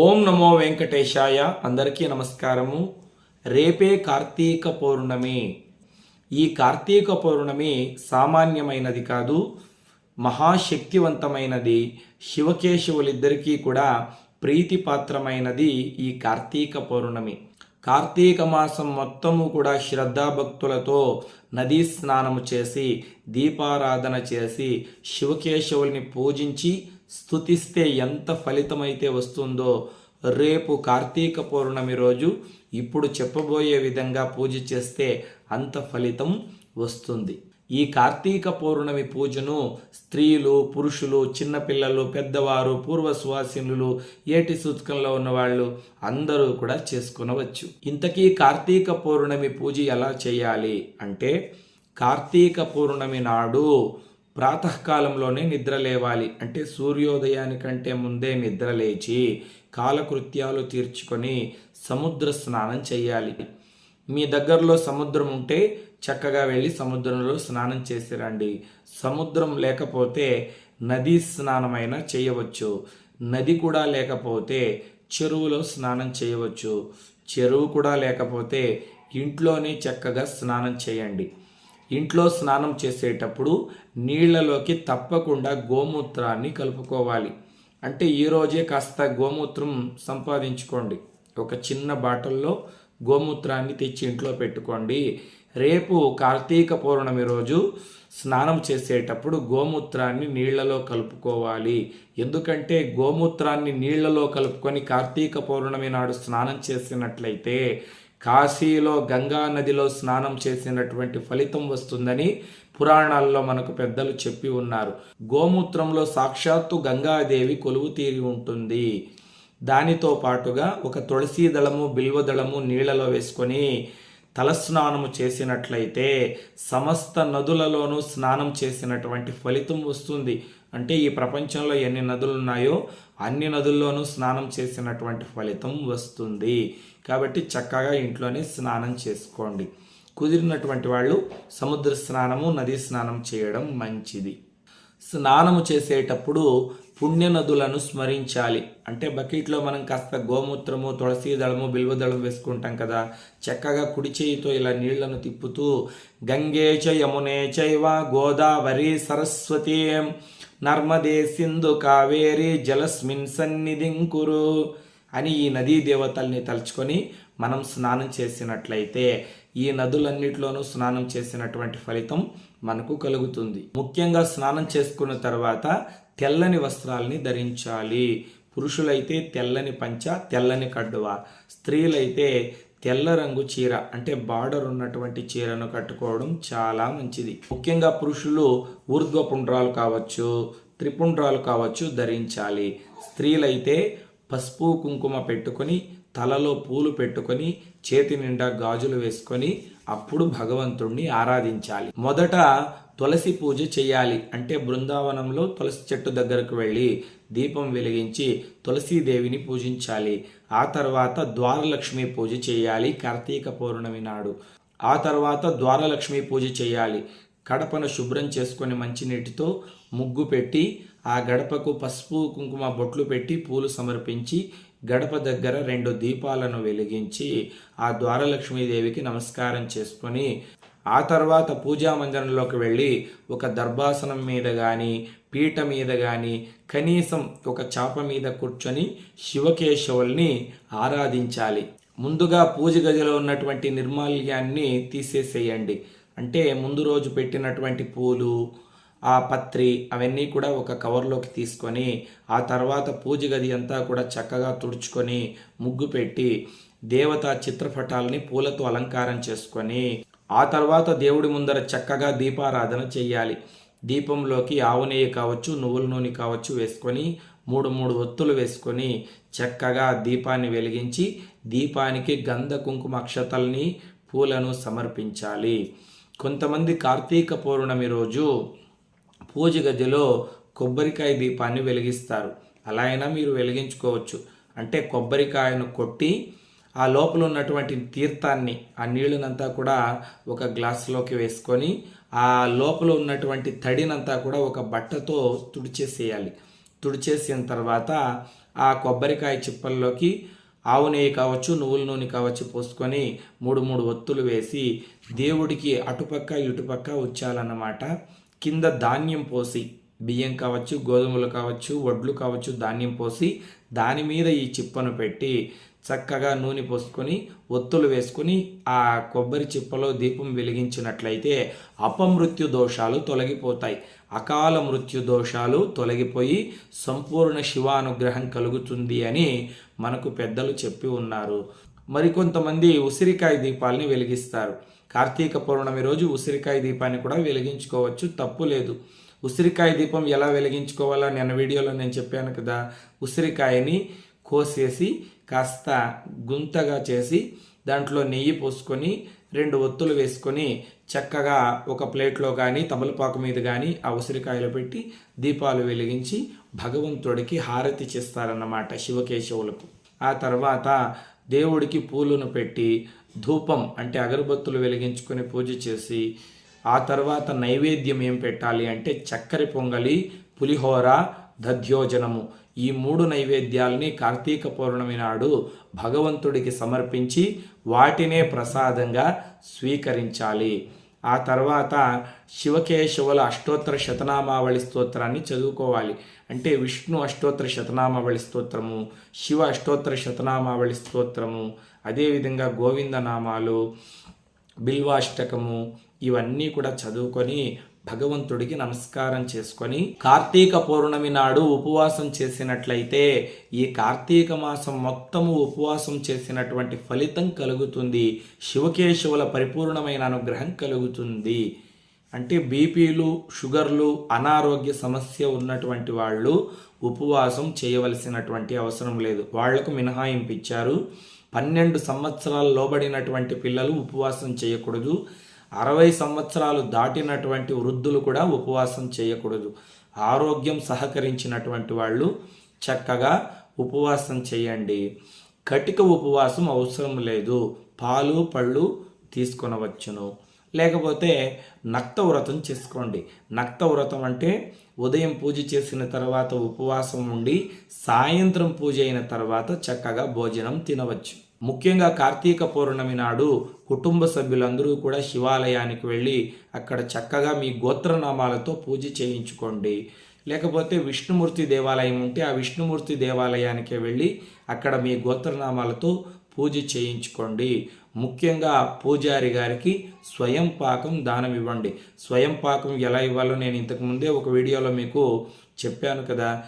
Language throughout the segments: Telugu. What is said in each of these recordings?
ఓం నమో వెంకటేశాయ. అందరికీ నమస్కారము. రేపే కార్తీక పౌర్ణమి. ఈ కార్తీక పౌర్ణమి సామాన్యమైనది కాదు మహాశక్తివంతమైనది. శివకేశవులిద్దరికీ కూడా ప్రీతిపాత్రమైనది ఈ కార్తీక పౌర్ణమి. కార్తీక మాసం మొత్తము కూడా శ్రద్ధాభక్తులతో నదీ స్నానము చేసి దీపారాధన చేసి శివకేశవుల్ని పూజించి స్థుతిస్తే ఎంత ఫలితమైతే వస్తుందో రేపు కార్తీక పౌర్ణమి రోజు ఇప్పుడు చెప్పబోయే విధంగా పూజ చేస్తే అంత ఫలితం వస్తుంది. ఈ కార్తీక పౌర్ణమి పూజను స్త్రీలు పురుషులు చిన్నపిల్లలు పెద్దవారు పూర్వసువాసినులు ఏటి సూతకంలో ఉన్నవాళ్ళు అందరూ కూడా చేసుకునవచ్చు. ఇంతకీ కార్తీక పౌర్ణమి పూజ ఎలా చేయాలి అంటే కార్తీక పౌర్ణమి నాడు ప్రాతకాలంలోనే నిద్ర లేవాలి. అంటే సూర్యోదయానికంటే ముందే నిద్ర లేచి కాలకృత్యాలు తీర్చుకొని సముద్ర స్నానం చేయాలి. మీ దగ్గరలో సముద్రం ఉంటే చక్కగా వెళ్ళి సముద్రంలో స్నానం చేసి రండి సముద్రం లేకపోతే నదీ స్నానమైనా చేయవచ్చు. నది కూడా లేకపోతే చెరువులో స్నానం చేయవచ్చు. చెరువు కూడా లేకపోతే ఇంట్లోనే చక్కగా స్నానం చేయండి. ఇంట్లో స్నానం చేసేటప్పుడు నీళ్ళలోకి తప్పకుండా గోమూత్రాన్ని కలుపుకోవాలి. అంటే ఈరోజే కాస్త గోమూత్రం సంపాదించుకోండి. ఒక చిన్న బాటిల్లో గోమూత్రాన్ని తెచ్చి ఇంట్లో పెట్టుకోండి. రేపు కార్తీక పౌర్ణమి రోజు స్నానం చేసేటప్పుడు గోమూత్రాన్ని నీళ్ళలో కలుపుకోవాలి. ఎందుకంటే గోమూత్రాన్ని నీళ్ళలో కలుపుకొని కార్తీక పౌర్ణమి నాడు స్నానం చేసినట్లయితే కాశీలో గంగా నదిలో స్నానం చేసినటువంటి ఫలితం వస్తుందని పురాణాల్లో మనకు పెద్దలు చెప్పి ఉన్నారు. గోమూత్రంలో సాక్షాత్తు గంగాదేవి కొలువు తీరి ఉంటుంది. దానితో పాటుగా ఒక తులసి దళము బిల్వ దళము వేసుకొని తలస్నానము చేసినట్లయితే సమస్త నదులలోనూ స్నానం చేసినటువంటి ఫలితం వస్తుంది. అంటే ఈ ప్రపంచంలో ఎన్ని నదులు ఉన్నాయో అన్ని నదుల్లోనూ స్నానం చేసినటువంటి ఫలితం వస్తుంది. కాబట్టి చక్కగా ఇంట్లోనే స్నానం చేసుకోండి. కుదిరినటువంటి వాళ్ళు సముద్ర స్నానము నదీ స్నానం చేయడం మంచిది. స్నానము చేసేటప్పుడు పుణ్య నదులను స్మరించాలి. అంటే బకెట్లో మనం కాస్త గోమూత్రము తులసి దళము బిల్వదళం వేసుకుంటాం కదా. చక్కగా కుడి చేయితో ఇలా నీళ్ళను తిప్పుతూ గంగే చ యమునే చైవ గోదావరి సరస్వతి నర్మదే సింధు కావేరి జలస్మిన్ సన్నిధింకురు అని ఈ నదీ దేవతల్ని తలుచుకొని మనం స్నానం చేసినట్లయితే ఈ నదులన్నిటిలోనూ స్నానం చేసినటువంటి ఫలితం మనకు కలుగుతుంది. ముఖ్యంగా స్నానం చేసుకున్న తర్వాత తెల్లని వస్త్రాలని ధరించాలి. పురుషులైతే తెల్లని పంచ తెల్లని కడ్డువ స్త్రీలైతే తెల్ల రంగు చీర అంటే బార్డర్ ఉన్నటువంటి చీరను కట్టుకోవడం చాలా మంచిది. ముఖ్యంగా పురుషులు ఊర్ధ్వపుండ్రాలు కావచ్చు త్రిపుండ్రాలు కావచ్చు ధరించాలి. స్త్రీలైతే పసుపు కుంకుమ పెట్టుకొని తలలో పూలు పెట్టుకొని చేతి నిండా గాజులు వేసుకొని అప్పుడు భగవంతుణ్ణి ఆరాధించాలి. మొదట తులసి పూజ చేయాలి. అంటే బృందావనంలో తులసి చెట్టు దగ్గరకు వెళ్ళి దీపం వెలిగించి తులసీదేవిని పూజించాలి. ఆ తర్వాత ద్వారలక్ష్మి పూజ చేయాలి కార్తీక పౌర్ణమి నాడు. ఆ తర్వాత ద్వారలక్ష్మి పూజ చేయాలి. కడపను శుభ్రం చేసుకొని మంచినీటితో ముగ్గు పెట్టి ఆ గడపకు పసుపు కుంకుమ బొట్లు పెట్టి పూలు సమర్పించి గడప దగ్గర రెండు దీపాలను వెలిగించి ఆ ద్వారలక్ష్మీదేవికి నమస్కారం చేసుకొని ఆ తర్వాత పూజా మందిరంలోకి వెళ్ళి ఒక దర్భాసనం మీద కానీ పీట మీద కానీ కనీసం ఒక చాప మీద కూర్చొని శివకేశవుల్ని ఆరాధించాలి. ముందుగా పూజ గదిలో ఉన్నటువంటి నిర్మాల్యాన్ని తీసేసేయండి. అంటే ముందు రోజు పెట్టినటువంటి పూలు ఆ పత్రి అవన్నీ కూడా ఒక కవర్లోకి తీసుకొని ఆ తర్వాత పూజ గది అంతా కూడా చక్కగా తుడుచుకొని ముగ్గు పెట్టి దేవత చిత్రపటాలని పూలతో అలంకారం చేసుకొని ఆ తర్వాత దేవుడి ముందర చక్కగా దీపారాధన చేయాలి దీపంలోకి ఆవు నెయ్యి కావచ్చు నువ్వుల నూనె కావచ్చు వేసుకొని మూడు మూడు ఒత్తులు వేసుకొని చక్కగా దీపాన్ని వెలిగించి దీపానికి గంధ కుంకుమ అక్షతల్ని పూలను సమర్పించాలి. కొంతమంది కార్తీక పౌర్ణమి రోజు పూజ గదిలో కొబ్బరికాయ దీపాన్ని వెలిగిస్తారు. అలా అయినా మీరు వెలిగించుకోవచ్చు. అంటే కొబ్బరికాయను కొట్టి ఆ లోపల ఉన్నటువంటి తీర్థాన్ని ఆ నీళ్ళనంతా కూడా ఒక గ్లాసులోకి వేసుకొని ఆ లోపల ఉన్నటువంటి తడినంతా కూడా ఒక బట్టతో తుడిచేసేయాలి. తుడిచేసిన తర్వాత ఆ కొబ్బరికాయ చిప్పల్లోకి ఆవు నెయ్యి కావచ్చు నువ్వుల నూనె కావచ్చు పోసుకొని మూడు మూడు ఒత్తులు వేసి దేవుడికి అటుపక్క ఇటుపక్క ఉంచాలన్నమాట. కింద ధాన్యం పోసి బియ్యం కావచ్చు గోధుమలు కావచ్చు వడ్లు కావచ్చు ధాన్యం పోసి దాని మీద ఈ చిప్పను పెట్టి చక్కగా నూనె పోసుకొని ఒత్తులు వేసుకొని ఆ కొబ్బరి చిప్పలో దీపం వెలిగించినట్లయితే అపమృత్యు దోషాలు తొలగిపోతాయి. అకాల మృత్యు దోషాలు తొలగిపోయి సంపూర్ణ శివానుగ్రహం కలుగుతుంది అని మనకు పెద్దలు చెప్పి ఉన్నారు. మరికొంతమంది ఉసిరికాయ దీపాలని వెలిగిస్తారు. కార్తీక పౌర్ణమి రోజు ఉసిరికాయ దీపాన్ని కూడా వెలిగించుకోవచ్చు తప్పు లేదు. ఉసిరికాయ దీపం ఎలా వెలిగించుకోవాలో నేను వీడియోలో నేను చెప్పాను కదా ఉసిరికాయని కోసేసి కాస్త గుంతగా చేసి దాంట్లో నెయ్యి పోసుకొని రెండు ఒత్తులు వేసుకొని చక్కగా ఒక ప్లేట్లో కానీ తమలపాకు మీద కానీ ఆ ఉసిరికాయలు పెట్టి దీపాలు వెలిగించి భగవంతుడికి హారతి చేస్తారన్నమాట శివకేశవులకు. ఆ తర్వాత దేవుడికి పూలను పెట్టి ధూపం అంటే అగరబత్తులు వెలిగించుకొని పూజ చేసి ఆ తర్వాత నైవేద్యం ఏం పెట్టాలి అంటే చక్కెర పొంగలి పులిహోర దధ్యోజనము. ఈ మూడు నైవేద్యాలని కార్తీక పౌర్ణమి నాడు భగవంతుడికి సమర్పించి వాటినే ప్రసాదంగా స్వీకరించాలి. ఆ తర్వాత శివకేశవుల అష్టోత్తర శతనామావళి స్తోత్రాన్ని చదువుకోవాలి. అంటే విష్ణు అష్టోత్తర శతనామావళి స్తోత్రము శివ అష్టోత్తర శతనామావళి స్తోత్రము అదేవిధంగా గోవింద నామాలు బిల్వాష్టకము ఇవన్నీ కూడా చదువుకొని భగవంతుడికి నమస్కారం చేసుకొని కార్తీక పౌర్ణమి నాడు ఉపవాసం చేసినట్లయితే ఈ కార్తీక మాసం మొత్తము ఉపవాసం చేసినటువంటి ఫలితం కలుగుతుంది. శివకేశవుల పరిపూర్ణమైన అనుగ్రహం కలుగుతుంది. అంటే బీపీలు షుగర్లు అనారోగ్య సమస్య ఉన్నటువంటి వాళ్ళు ఉపవాసం చేయవలసినటువంటి అవసరం లేదు. వాళ్ళకు మినహాయింపు ఇచ్చారు. పన్నెండు సంవత్సరాలు లోబడినటువంటి పిల్లలు ఉపవాసం చేయకూడదు. అరవై సంవత్సరాలు దాటినటువంటి వృద్ధులు కూడా ఉపవాసం చేయకూడదు. ఆరోగ్యం సహకరించినటువంటి వాళ్ళు చక్కగా ఉపవాసం చేయండి. కటిక ఉపవాసం అవసరం లేదు. పాలు పళ్ళు తీసుకొనవచ్చును. లేకపోతే నక్త వ్రతం చేసుకోండి. నక్త వ్రతం అంటే ఉదయం పూజ చేసిన తర్వాత ఉపవాసం ఉండి సాయంత్రం పూజ అయిన తర్వాత చక్కగా భోజనం తినవచ్చు. ముఖ్యంగా కార్తీక పౌర్ణమి నాడు కుటుంబ సభ్యులందరూ కూడా శివాలయానికి వెళ్ళి అక్కడ చక్కగా మీ గోత్రనామాలతో పూజ చేయించుకోండి. లేకపోతే విష్ణుమూర్తి దేవాలయం ఉంటే ఆ విష్ణుమూర్తి దేవాలయానికి వెళ్ళి అక్కడ మీ గోత్రనామాలతో పూజ చేయించుకోండి. ముఖ్యంగా పూజారి గారికి స్వయం పాకం దానం ఇవ్వండి. స్వయం పాకం ఎలా ఇవ్వాలో నేను ఇంతకు ముందే ఒక వీడియోలో మీకు చెప్పాను కదా.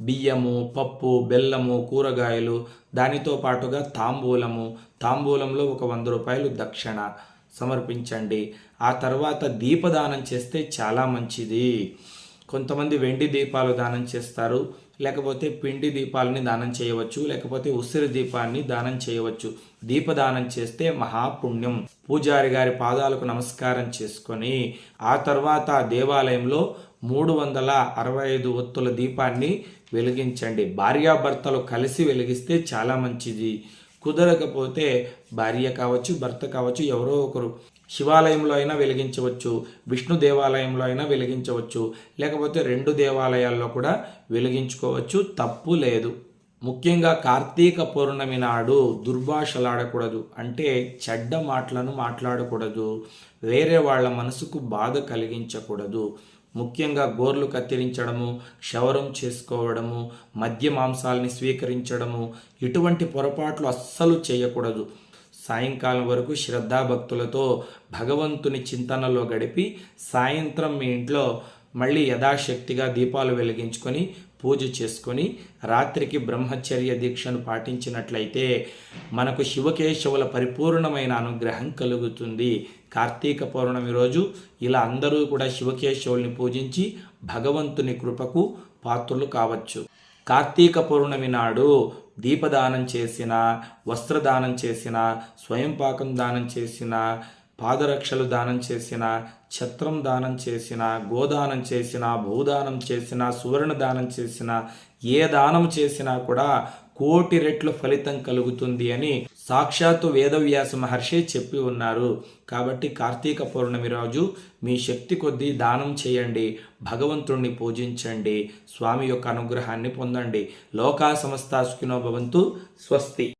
బియ్యము పప్పు బెల్లము కూరగాయలు దానితో పాటుగా తాంబూలము. తాంబూలంలో ఒక వంద రూపాయలు దక్షిణ సమర్పించండి. ఆ తర్వాత దీపదానం చేస్తే చాలా మంచిది. కొంతమంది వెండి దీపాలు దానం చేస్తారు. లేకపోతే పిండి దీపాలని దానం చేయవచ్చు లేకపోతే ఉసిరి దీపాన్ని దానం చేయవచ్చు. దీపదానం చేస్తే మహాపుణ్యం. పూజారి గారి పాదాలకు నమస్కారం చేసుకొని ఆ తర్వాత దేవాలయంలో మూడు వందల అరవై ఐదు ఒత్తుల దీపాన్ని వెలిగించండి. భార్యాభర్తలు కలిసి వెలిగిస్తే చాలా మంచిది. కుదరకపోతే భార్య కావచ్చు భర్త కావచ్చు ఎవరో ఒకరు శివాలయంలో అయినా వెలిగించవచ్చు విష్ణు దేవాలయంలో అయినా వెలిగించవచ్చు లేకపోతే రెండు దేవాలయాల్లో కూడా వెలిగించుకోవచ్చు. తప్పు లేదు. ముఖ్యంగా కార్తీక పౌర్ణమి నాడు దుర్భాషలాడకూడదు. అంటే చెడ్డ మాటలను మాట్లాడకూడదు. వేరే వాళ్ళ మనసుకు బాధ కలిగించకూడదు. ముఖ్యంగా గోర్లు కత్తిరించడము క్షవరం చేసుకోవడము మద్య మాంసాలని స్వీకరించడము ఇటువంటి పొరపాట్లు అస్సలు చేయకూడదు. సాయంకాలం వరకు శ్రద్ధాభక్తులతో భగవంతుని చింతనలో గడిపి సాయంత్రం మీ ఇంట్లో మళ్ళీ యథాశక్తిగా దీపాలు వెలిగించుకొని పూజ చేసుకొని రాత్రికి బ్రహ్మచర్య దీక్షను పాటించినట్లయితే మనకు శివకేశవుల పరిపూర్ణమైన అనుగ్రహం కలుగుతుంది. కార్తీక పౌర్ణమి రోజు ఇలా అందరూ కూడా శివకేశవుల్ని పూజించి భగవంతుని కృపకు పాత్రులు కావచ్చు. కార్తీక పౌర్ణమి నాడు దీపదానం చేసిన వస్త్రదానం చేసిన స్వయం పాకం దానం చేసిన పాదరక్షలు దానం చేసిన ఛత్రం దానం చేసిన గోదానం చేసిన భూదానం చేసిన సువర్ణ దానం చేసిన ఏ దానం చేసినా కూడా కోటి రెట్లు ఫలితం కలుగుతుంది అని సాక్షాత్తు వేదవ్యాస మహర్షి చెప్పి ఉన్నారు. కాబట్టి కార్తీక పౌర్ణమి రోజు మీ శక్తి కొద్దీ దానం చేయండి భగవంతుణ్ణి పూజించండి స్వామి యొక్క అనుగ్రహాన్ని పొందండి. లోకా సమస్త భవంతు స్వస్తి.